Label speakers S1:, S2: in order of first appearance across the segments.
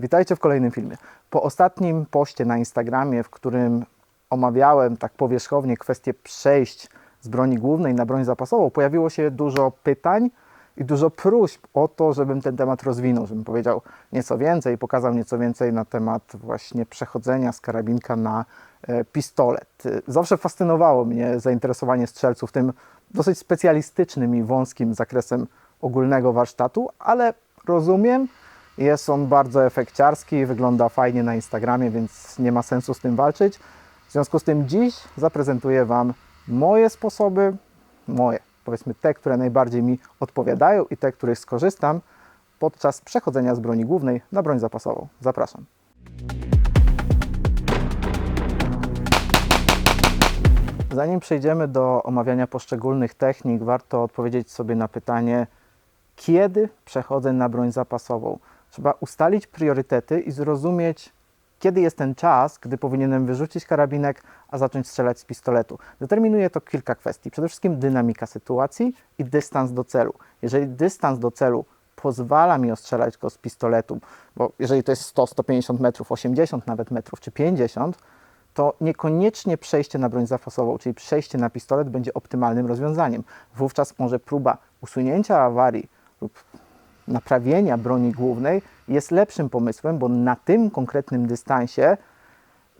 S1: Witajcie w kolejnym filmie. Po ostatnim poście na Instagramie, w którym omawiałem tak powierzchownie kwestię przejść z broni głównej na broń zapasową, pojawiło się dużo pytań i dużo próśb o to, żebym ten temat rozwinął, żebym powiedział nieco więcej, pokazał nieco więcej na temat właśnie przechodzenia z karabinka na e, pistolet. E, Zawsze fascynowało mnie zainteresowanie strzelców tym dosyć specjalistycznym i wąskim zakresem ogólnego warsztatu, ale rozumiem, jest on bardzo efekciarski, wygląda fajnie na Instagramie, więc nie ma sensu z tym walczyć. W związku z tym dziś zaprezentuję Wam moje sposoby, moje, powiedzmy te, które najbardziej mi odpowiadają i te, których skorzystam podczas przechodzenia z broni głównej na broń zapasową. Zapraszam. Zanim przejdziemy do omawiania poszczególnych technik, warto odpowiedzieć sobie na pytanie, kiedy przechodzę na broń zapasową. Trzeba ustalić priorytety i zrozumieć, kiedy jest ten czas, gdy powinienem wyrzucić karabinek, a zacząć strzelać z pistoletu. Determinuje to kilka kwestii. Przede wszystkim dynamika sytuacji i dystans do celu. Jeżeli dystans do celu pozwala mi ostrzelać go z pistoletu, bo jeżeli to jest 100, 150 metrów, 80 nawet metrów czy 50, to niekoniecznie przejście na broń zapasową, czyli przejście na pistolet będzie optymalnym rozwiązaniem. Wówczas może próba usunięcia awarii lub naprawienia broni głównej jest lepszym pomysłem, bo na tym konkretnym dystansie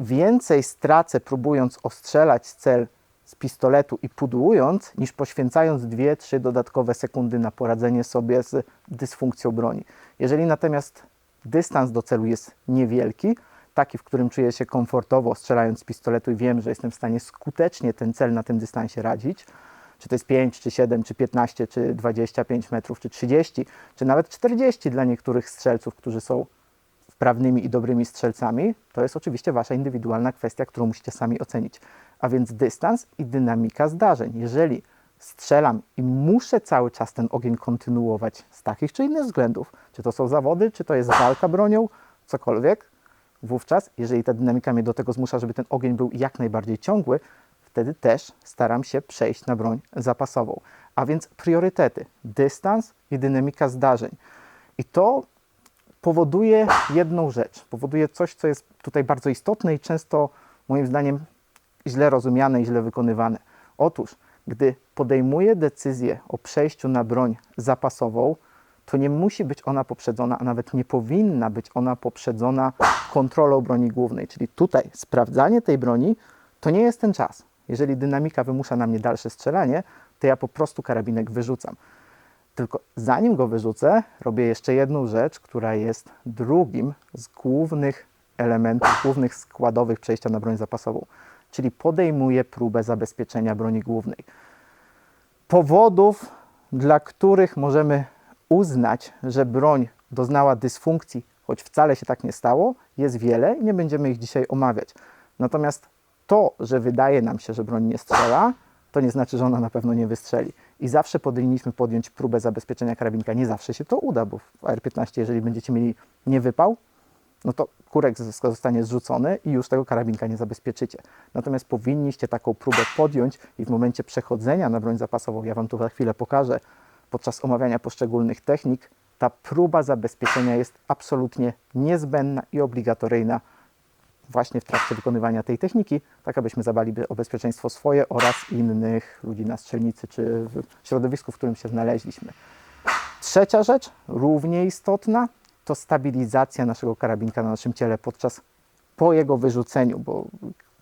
S1: więcej stracę próbując ostrzelać cel z pistoletu i pudłując, niż poświęcając 2-3 dodatkowe sekundy na poradzenie sobie z dysfunkcją broni. Jeżeli natomiast dystans do celu jest niewielki, taki, w którym czuję się komfortowo strzelając z pistoletu i wiem, że jestem w stanie skutecznie ten cel na tym dystansie radzić, czy to jest 5, czy 7, czy 15, czy 25 metrów, czy 30, czy nawet 40 dla niektórych strzelców, którzy są wprawnymi i dobrymi strzelcami, to jest oczywiście Wasza indywidualna kwestia, którą musicie sami ocenić. A więc dystans i dynamika zdarzeń. Jeżeli strzelam i muszę cały czas ten ogień kontynuować z takich czy innych względów, czy to są zawody, czy to jest walka bronią, cokolwiek, wówczas, jeżeli ta dynamika mnie do tego zmusza, żeby ten ogień był jak najbardziej ciągły, wtedy też staram się przejść na broń zapasową. A więc priorytety, dystans i dynamika zdarzeń. I to powoduje jedną rzecz, powoduje coś, co jest tutaj bardzo istotne i często moim zdaniem źle rozumiane i źle wykonywane. Otóż, gdy podejmuję decyzję o przejściu na broń zapasową, to nie musi być ona poprzedzona, a nawet nie powinna być ona poprzedzona kontrolą broni głównej. Czyli tutaj sprawdzanie tej broni to nie jest ten czas. Jeżeli dynamika wymusza na mnie dalsze strzelanie, to ja po prostu karabinek wyrzucam. Tylko zanim go wyrzucę, robię jeszcze jedną rzecz, która jest drugim z głównych elementów, głównych składowych przejścia na broń zapasową, czyli podejmuję próbę zabezpieczenia broni głównej. Powodów, dla których możemy uznać, że broń doznała dysfunkcji, choć wcale się tak nie stało, jest wiele i nie będziemy ich dzisiaj omawiać. Natomiast to, że wydaje nam się, że broń nie strzela, to nie znaczy, że ona na pewno nie wystrzeli. I zawsze powinniśmy podjąć próbę zabezpieczenia karabinka. Nie zawsze się to uda, bo w AR-15, jeżeli będziecie mieli niewypał, no to kurek zostanie zrzucony i już tego karabinka nie zabezpieczycie. Natomiast powinniście taką próbę podjąć i w momencie przechodzenia na broń zapasową, ja Wam tu za chwilę pokażę, podczas omawiania poszczególnych technik, ta próba zabezpieczenia jest absolutnie niezbędna i obligatoryjna właśnie w trakcie wykonywania tej techniki, tak abyśmy zadbali o bezpieczeństwo swoje oraz innych ludzi na strzelnicy czy w środowisku, w którym się znaleźliśmy. Trzecia rzecz, równie istotna, to stabilizacja naszego karabinka na naszym ciele podczas po jego wyrzuceniu, bo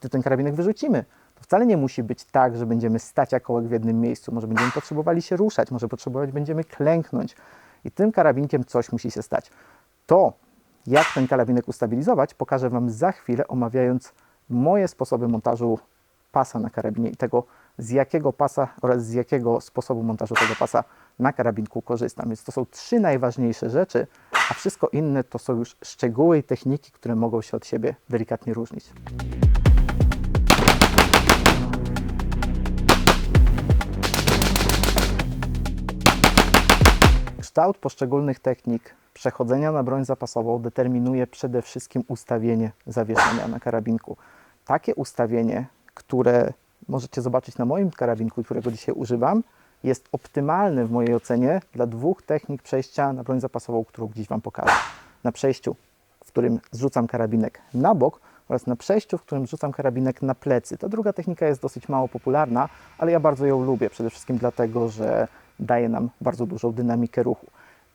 S1: gdy ten karabinek wyrzucimy, to wcale nie musi być tak, że będziemy stać jak kołek w jednym miejscu. Może będziemy potrzebowali się ruszać, może potrzebować będziemy klęknąć i tym karabinkiem coś musi się stać. To, jak ten karabinek ustabilizować, pokażę Wam za chwilę, omawiając moje sposoby montażu pasa na karabinie i tego, z jakiego pasa oraz z jakiego sposobu montażu tego pasa na karabinku korzystam. Więc to są trzy najważniejsze rzeczy, a wszystko inne to są już szczegóły i techniki, które mogą się od siebie delikatnie różnić. Kształt poszczególnych technik przechodzenia na broń zapasową determinuje przede wszystkim ustawienie zawieszenia na karabinku. Takie ustawienie, które możecie zobaczyć na moim karabinku, którego dzisiaj używam, jest optymalne w mojej ocenie dla dwóch technik przejścia na broń zapasową, którą dziś Wam pokażę. na przejściu, w którym zrzucam karabinek na bok oraz na przejściu, w którym rzucam karabinek na plecy. Ta druga technika jest dosyć mało popularna, ale ja bardzo ją lubię, przede wszystkim dlatego, że daje nam bardzo dużą dynamikę ruchu.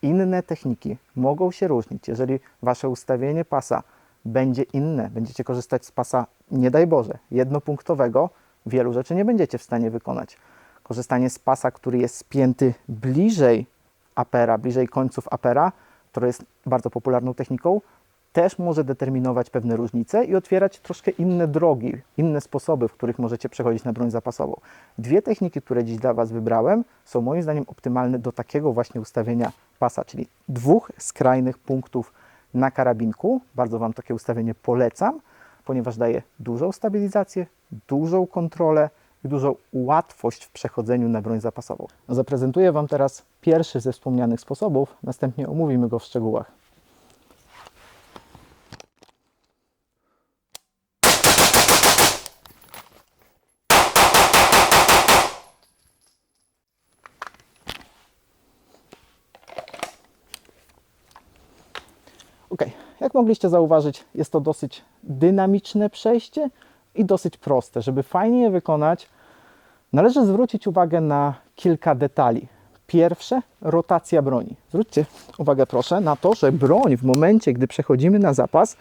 S1: Inne techniki mogą się różnić. Jeżeli Wasze ustawienie pasa będzie inne, będziecie korzystać z pasa, nie daj Boże, jednopunktowego, wielu rzeczy nie będziecie w stanie wykonać. Korzystanie z pasa, który jest spięty bliżej apera, bliżej końców apera, które jest bardzo popularną techniką, też może determinować pewne różnice i otwierać troszkę inne drogi, inne sposoby, w których możecie przechodzić na broń zapasową. Dwie techniki, które dziś dla Was wybrałem, są moim zdaniem optymalne do takiego właśnie ustawienia pasa, czyli dwóch skrajnych punktów na karabinku. Bardzo Wam takie ustawienie polecam, ponieważ daje dużą stabilizację, dużą kontrolę i dużą łatwość w przechodzeniu na broń zapasową. Zaprezentuję Wam teraz pierwszy ze wspomnianych sposobów, następnie omówimy go w szczegółach. Ok, jak mogliście zauważyć, jest to dosyć dynamiczne przejście i dosyć proste. Żeby fajnie je wykonać, należy zwrócić uwagę na kilka detali. Pierwsze, rotacja broni. Zwróćcie uwagę proszę na to, że broń w momencie, gdy przechodzimy na zapas,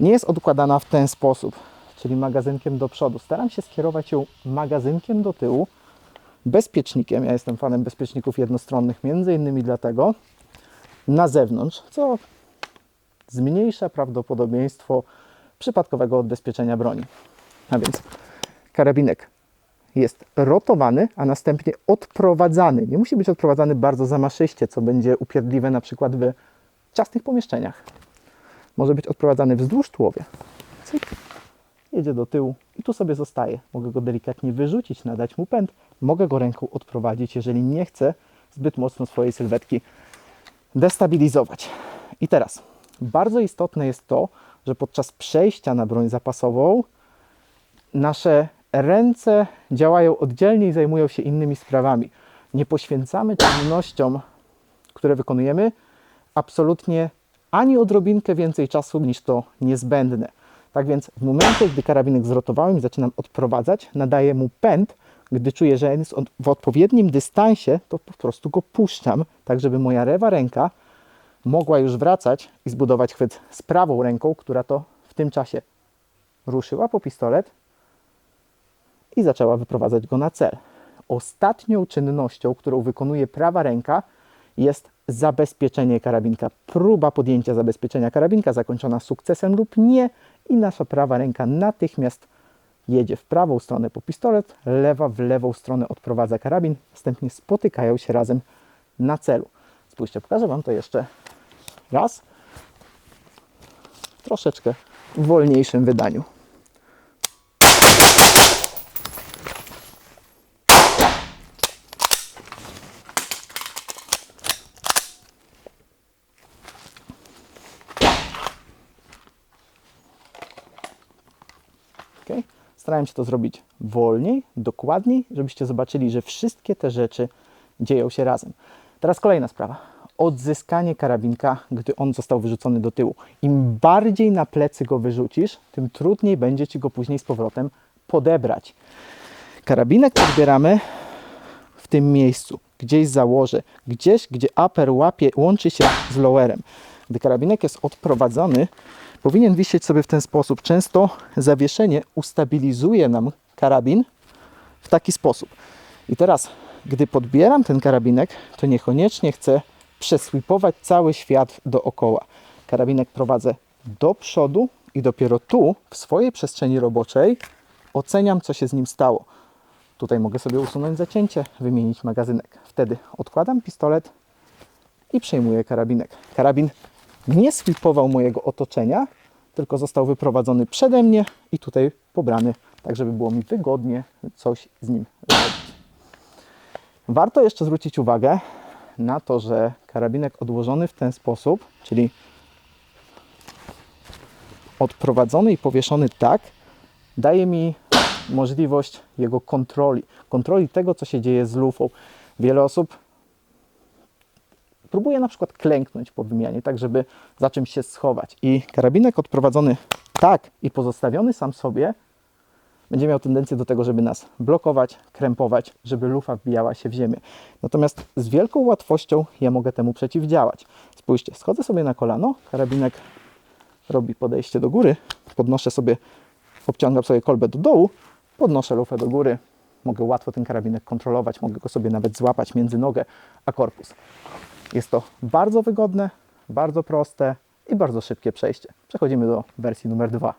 S1: nie jest odkładana w ten sposób, czyli magazynkiem do przodu. Staram się skierować ją magazynkiem do tyłu, bezpiecznikiem. Ja jestem fanem bezpieczników jednostronnych, między innymi dlatego, na zewnątrz, co zmniejsza prawdopodobieństwo przypadkowego odbezpieczenia broni. A więc karabinek jest rotowany, a następnie odprowadzany. Nie musi być odprowadzany bardzo zamaszyście, co będzie upierdliwe na przykład w ciasnych pomieszczeniach. Może być odprowadzany wzdłuż tułowia. Cyk. Jedzie do tyłu i tu sobie zostaje. Mogę go delikatnie wyrzucić, nadać mu pęd. Mogę go ręką odprowadzić, jeżeli nie chcę zbyt mocno swojej sylwetki destabilizować. I teraz bardzo istotne jest to, że podczas przejścia na broń zapasową nasze ręce działają oddzielnie i zajmują się innymi sprawami. Nie poświęcamy czynnościom, które wykonujemy, absolutnie ani odrobinkę więcej czasu niż to niezbędne. Tak więc w momencie, gdy karabinek zrotowałem i zaczynam odprowadzać, nadaję mu pęd. Gdy czuję, że jest w odpowiednim dystansie, to po prostu go puszczam, tak żeby moja lewa ręka mogła już wracać i zbudować chwyt z prawą ręką, która to w tym czasie ruszyła po pistolet i zaczęła wyprowadzać go na cel. Ostatnią czynnością, którą wykonuje prawa ręka, jest zabezpieczenie karabinka. Próba podjęcia zabezpieczenia karabinka zakończona sukcesem lub nie i nasza prawa ręka natychmiast jedzie w prawą stronę po pistolet, lewa w lewą stronę odprowadza karabin, następnie spotykają się razem na celu. Spójrzcie, pokażę Wam to jeszcze raz. W troszeczkę wolniejszym wydaniu. Okay? Starałem się to zrobić wolniej, dokładniej, żebyście zobaczyli, że wszystkie te rzeczy dzieją się razem. Teraz kolejna sprawa. Odzyskanie karabinka, gdy on został wyrzucony do tyłu. Im bardziej na plecy go wyrzucisz, tym trudniej będzie ci go później z powrotem podebrać. Karabinek podbieramy w tym miejscu, gdzieś założę, gdzieś, gdzie upper łapie, łączy się z lowerem. Gdy karabinek jest odprowadzony, powinien wisieć sobie w ten sposób. Często zawieszenie ustabilizuje nam karabin w taki sposób. I teraz, gdy podbieram ten karabinek, to niekoniecznie chcę przeswipować cały świat dookoła. Karabinek prowadzę do przodu i dopiero tu, w swojej przestrzeni roboczej, oceniam, co się z nim stało. Tutaj mogę sobie usunąć zacięcie, wymienić magazynek. Wtedy odkładam pistolet i przejmuję karabinek. Karabin nie sweepował mojego otoczenia, tylko został wyprowadzony przede mnie i tutaj pobrany, tak żeby było mi wygodnie coś z nim zrobić. Warto jeszcze zwrócić uwagę na to, że karabinek odłożony w ten sposób, czyli odprowadzony i powieszony tak, daje mi możliwość jego kontroli, kontroli tego, co się dzieje z lufą. Wiele osób próbuje na przykład klęknąć po wymianie, tak żeby za czymś się schować. I karabinek odprowadzony tak i pozostawiony sam sobie będzie miał tendencję do tego, żeby nas blokować, krępować, żeby lufa wbijała się w ziemię. Natomiast z wielką łatwością ja mogę temu przeciwdziałać. Spójrzcie, schodzę sobie na kolano, karabinek robi podejście do góry, podnoszę sobie, obciągam sobie kolbę do dołu, podnoszę lufę do góry, mogę łatwo ten karabinek kontrolować, mogę go sobie nawet złapać między nogę a korpus. Jest to bardzo wygodne, bardzo proste i bardzo szybkie przejście. Przechodzimy do wersji numer dwa.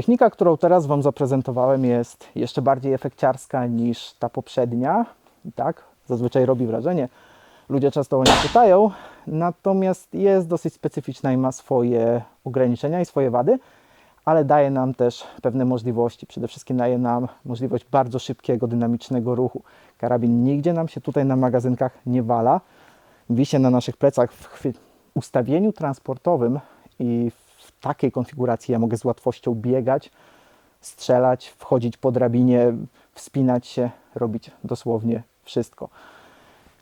S1: Technika, którą teraz Wam zaprezentowałem, jest jeszcze bardziej efekciarska niż ta poprzednia. Tak, zazwyczaj robi wrażenie. Ludzie często o nie pytają, natomiast jest dosyć specyficzna i ma swoje ograniczenia i swoje wady, ale daje nam też pewne możliwości. Przede wszystkim daje nam możliwość bardzo szybkiego, dynamicznego ruchu. Karabin nigdzie nam się tutaj na magazynkach nie wala. Wisi na naszych plecach w ustawieniu transportowym i w takiej konfiguracji ja mogę z łatwością biegać, strzelać, wchodzić po drabinie, wspinać się, robić dosłownie wszystko.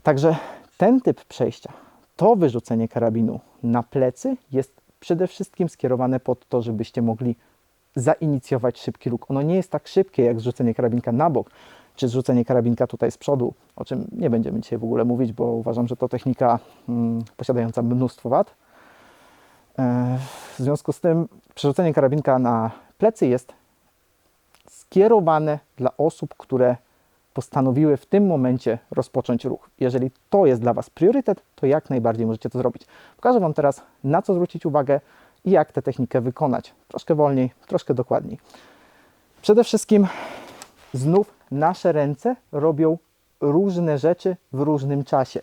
S1: Także ten typ przejścia, to wyrzucenie karabinu na plecy jest przede wszystkim skierowane pod to, żebyście mogli zainicjować szybki ruch. Ono nie jest tak szybkie jak zrzucenie karabinka na bok, czy zrzucenie karabinka tutaj z przodu, o czym nie będziemy dzisiaj w ogóle mówić, bo uważam, że to technika mm, posiadająca mnóstwo wad. E, W związku z tym przerzucenie karabinka na plecy jest skierowane dla osób, które postanowiły w tym momencie rozpocząć ruch. Jeżeli to jest dla Was priorytet, to jak najbardziej możecie to zrobić. Pokażę Wam teraz, na co zwrócić uwagę i jak tę technikę wykonać. Troszkę wolniej, troszkę dokładniej. Przede wszystkim znów nasze ręce robią różne rzeczy w różnym czasie.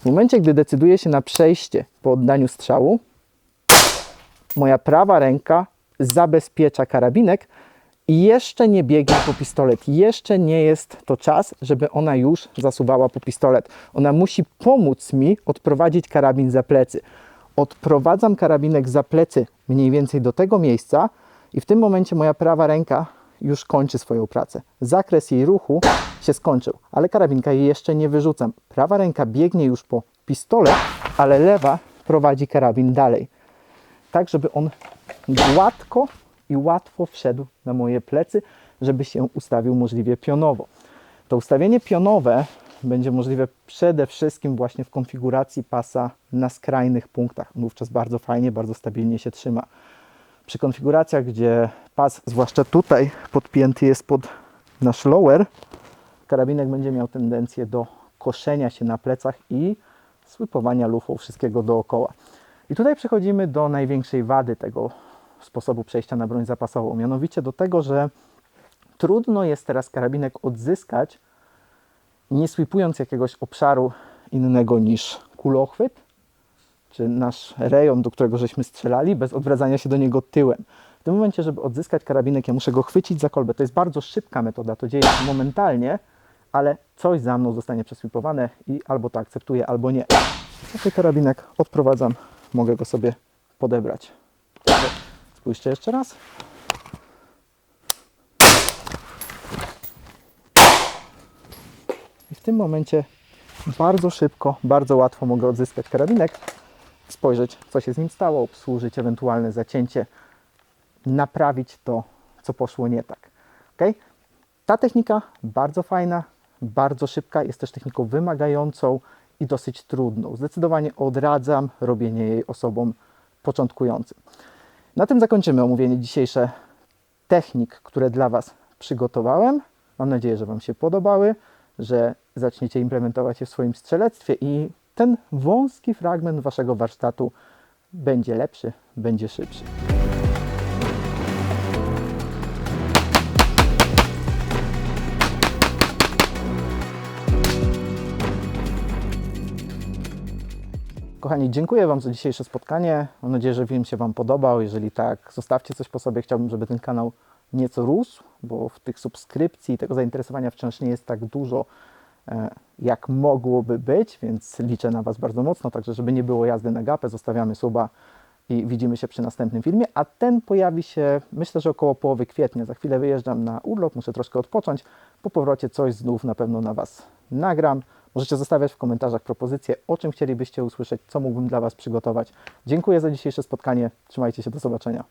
S1: W momencie, gdy decyduję się na przejście po oddaniu strzału, moja prawa ręka zabezpiecza karabinek i jeszcze nie biegnie po pistolet. Jeszcze nie jest to czas, żeby ona już zasuwała po pistolet. Ona musi pomóc mi odprowadzić karabin za plecy. Odprowadzam karabinek za plecy mniej więcej do tego miejsca i w tym momencie moja prawa ręka już kończy swoją pracę. Zakres jej ruchu się skończył, ale karabinka jej jeszcze nie wyrzucam. Prawa ręka biegnie już po pistolet, ale lewa prowadzi karabin dalej tak, żeby on gładko i łatwo wszedł na moje plecy, żeby się ustawił możliwie pionowo. To ustawienie pionowe będzie możliwe przede wszystkim właśnie w konfiguracji pasa na skrajnych punktach. Wówczas bardzo fajnie, bardzo stabilnie się trzyma. Przy konfiguracjach, gdzie pas, zwłaszcza tutaj, podpięty jest pod nasz lower, karabinek będzie miał tendencję do koszenia się na plecach i słypowania lufą wszystkiego dookoła. I tutaj przechodzimy do największej wady tego sposobu przejścia na broń zapasową, mianowicie do tego, że trudno jest teraz karabinek odzyskać, nie sweepując jakiegoś obszaru innego niż kulochwyt, czy nasz rejon, do którego żeśmy strzelali, bez odwracania się do niego tyłem. W tym momencie, żeby odzyskać karabinek, ja muszę go chwycić za kolbę. To jest bardzo szybka metoda, to dzieje się momentalnie, ale coś za mną zostanie przeswipowane i albo to akceptuję, albo nie. Taki karabinek odprowadzam, mogę go sobie podebrać. Spójrzcie jeszcze raz. I w tym momencie bardzo szybko, bardzo łatwo mogę odzyskać karabinek, spojrzeć, co się z nim stało, obsłużyć ewentualne zacięcie, naprawić to, co poszło nie tak. ok? Ta technika bardzo fajna, bardzo szybka, jest też techniką wymagającą i dosyć trudną. Zdecydowanie odradzam robienie jej osobom początkującym. Na tym zakończymy omówienie dzisiejsze technik, które dla Was przygotowałem. Mam nadzieję, że Wam się podobały, że zaczniecie implementować je w swoim strzelectwie i ten wąski fragment Waszego warsztatu będzie lepszy, będzie szybszy. Kochani, dziękuję Wam za dzisiejsze spotkanie. Mam nadzieję, że film się Wam podobał. Jeżeli tak, zostawcie coś po sobie. Chciałbym, żeby ten kanał nieco rósł, bo w tych subskrypcji i tego zainteresowania wciąż nie jest tak dużo, e, jak mogłoby być, więc liczę na Was bardzo mocno. Także, żeby nie było jazdy na gapę, zostawiamy suba i widzimy się przy następnym filmie, a ten pojawi się myślę, że około połowy kwietnia. Za chwilę wyjeżdżam na urlop, muszę troszkę odpocząć. Po powrocie coś znów na pewno na Was nagram. Możecie zostawiać w komentarzach propozycje, o czym chcielibyście usłyszeć, co mógłbym dla Was przygotować. Dziękuję za dzisiejsze spotkanie. Trzymajcie się, do zobaczenia.